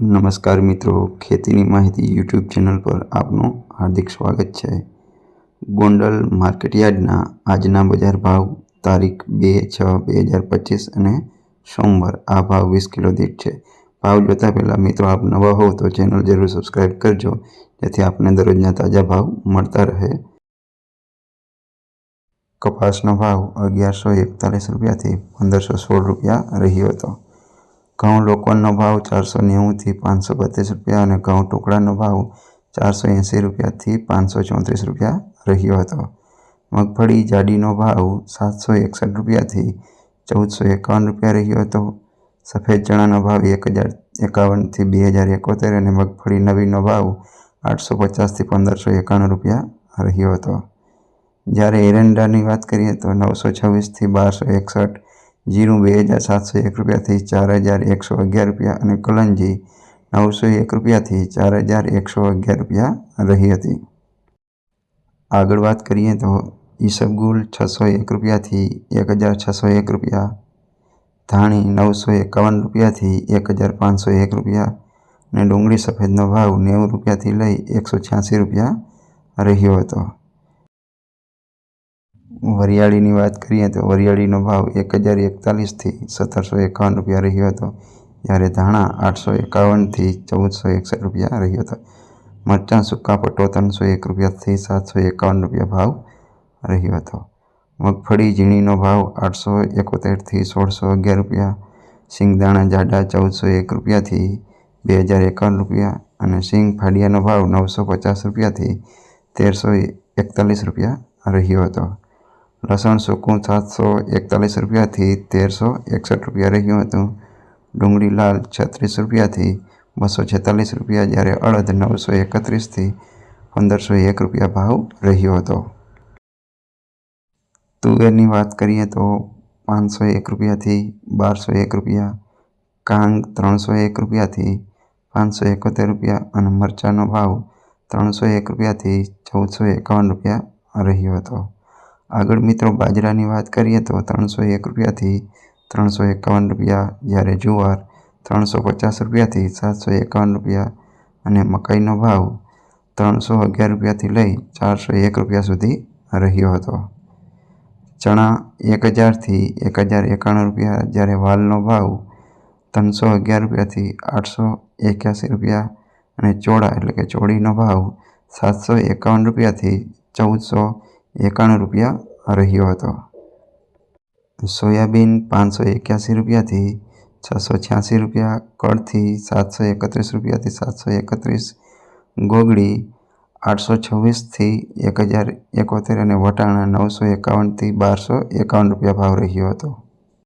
નમસ્કાર મિત્રો, ખેતીની માહિતી યુટ્યુબ ચેનલ પર આપનું હાર્દિક સ્વાગત છે. ગોંડલ માર્કેટયાર્ડના આજના બજાર ભાવ તારીખ બે છ બે હજાર પચીસ અને સોમવાર આ ભાવ વીસ કિલો દીઠ છે. ભાવ જોતા પહેલાં મિત્રો આપ નવા હોવ તો ચેનલ જરૂર સબસ્ક્રાઈબ કરજો, જેથી આપને દરરોજના તાજા ભાવ મળતા રહે. કપાસનો ભાવ અગિયારસો એકતાલીસ રૂપિયાથી પંદરસો સોળ રૂપિયા રહ્યો હતો. ઘઉં લોકોનનો ભાવ ચારસો નેવુંથી પાંચસો બત્રીસ રૂપિયા અને ઘઉં ટુકડાનો ભાવ ચારસો એંસી રૂપિયાથી પાંચસો ચોત્રીસ રૂપિયા રહ્યો હતો. મગફળી જાડીનો ભાવ સાતસો એકસઠ રૂપિયાથી ચૌદસો એકાવન રૂપિયા રહ્યો હતો. સફેદ ચણાનો ભાવ એક હજાર એકાવનથી બે હજાર એકોતેર અને મગફળી નવીનો ભાવ આઠસો પચાસથી પંદરસો એકાણું રૂપિયા રહ્યો હતો. જ્યારે એરંડાની વાત કરીએ તો નવસો છવ્વીસથી બારસો એકસઠ જીરું બે હજાર સાતસો એક રૂપિયાથી ચાર હજાર એકસો અગિયાર રૂપિયા અને કલંજી નવસો એક રૂપિયાથી ચાર હજાર એકસો અગિયાર રૂપિયા રહી હતી. આગળ વાત કરીએ તો ઈસબગુલ છસો એક રૂપિયાથી એક હજાર છસો એક રૂપિયા, ધાણી નવસો એકાવન રૂપિયાથી એક હજાર પાંચસો એક રૂપિયા અને ડુંગળી સફેદનો ભાવ નેવું રૂપિયાથી લઈ એકસો છ્યાસી રૂપિયા રહ્યો હતો. વરિયાળીની વાત કરીએ તો વરિયાળીનો ભાવ એક હજાર એકતાલીસથી સત્તરસો એકાવન રૂપિયા રહ્યો હતો, જ્યારે ધાણા આઠસો એકાવનથી ચૌદસો એકસઠ રૂપિયા રહ્યો હતો. મરચાં, સૂકા પટ્ટો ત્રણસો એક રૂપિયાથી સાતસો એકાવન રૂપિયા ભાવ રહ્યો હતો. મગફળી, ઝીણીનો ભાવ આઠસો એકોતેરથી સોળસો અગિયાર રૂપિયા, સિંગદાણા જાડા ચૌદસો એક રૂપિયાથી બે હજાર એકાવન રૂપિયા અને સિંગ ફાડિયાનો ભાવ નવસો પચાસ રૂપિયાથી તેરસો એકતાલીસ રૂપિયા રહ્યો હતો. લસણ સૂકું સાતસો એકતાલીસ રૂપિયાથી તેરસો એકસઠ રૂપિયા રહ્યું હતું. ડુંગળી લાલ છત્રીસ રૂપિયાથી બસો છેતાલીસ રૂપિયા, જ્યારે અડદ નવસો એકત્રીસથી પંદરસો એક રૂપિયા ભાવ રહ્યો હતો. તુવેરની વાત કરીએ તો પાંચસો એક રૂપિયાથી બારસો એક રૂપિયા, કાંગ ત્રણસો એક રૂપિયાથી પાંચસો એકોતેર રૂપિયા અને મરચાંનો ભાવ ત્રણસો એક રૂપિયાથી ચૌદસો એકાવન રૂપિયા રહ્યો હતો. આગળ મિત્રો બાજરાની વાત કરીએ તો ત્રણસો એક રૂપિયાથી ત્રણસો એકાવન રૂપિયા, જ્યારે જુવાર ત્રણસો પચાસ રૂપિયાથી સાતસો એકાવન રૂપિયા અને મકાઈનો ભાવ ત્રણસો અગિયાર રૂપિયાથી લઈ ચારસો એક રૂપિયા સુધી રહ્યો હતો. ચણા એક હજારથી એક હજાર એકાણું રૂપિયા, જ્યારે વાલનો ભાવ ત્રણસો અગિયાર રૂપિયાથી આઠસો એક્યાસી રૂપિયા અને ચોળા એટલે કે ચોળીનો ભાવ સાતસો એકાવન રૂપિયાથી ચૌદસો એકાણું રૂપિયા રહ્યો હતો. સોયાબીન પાંચસો એક્યાસી રૂપિયાથી છસો છ્યાસી રૂપિયા, કળથી સાતસો એકત્રીસ રૂપિયાથી સાતસો એકત્રીસ ગોગડી આઠસો છવ્વીસથી એક હજાર એકોતેર અને વટાણા નવસો એકાવનથી બારસો એકાવન રૂપિયા ભાવ રહ્યો હતો.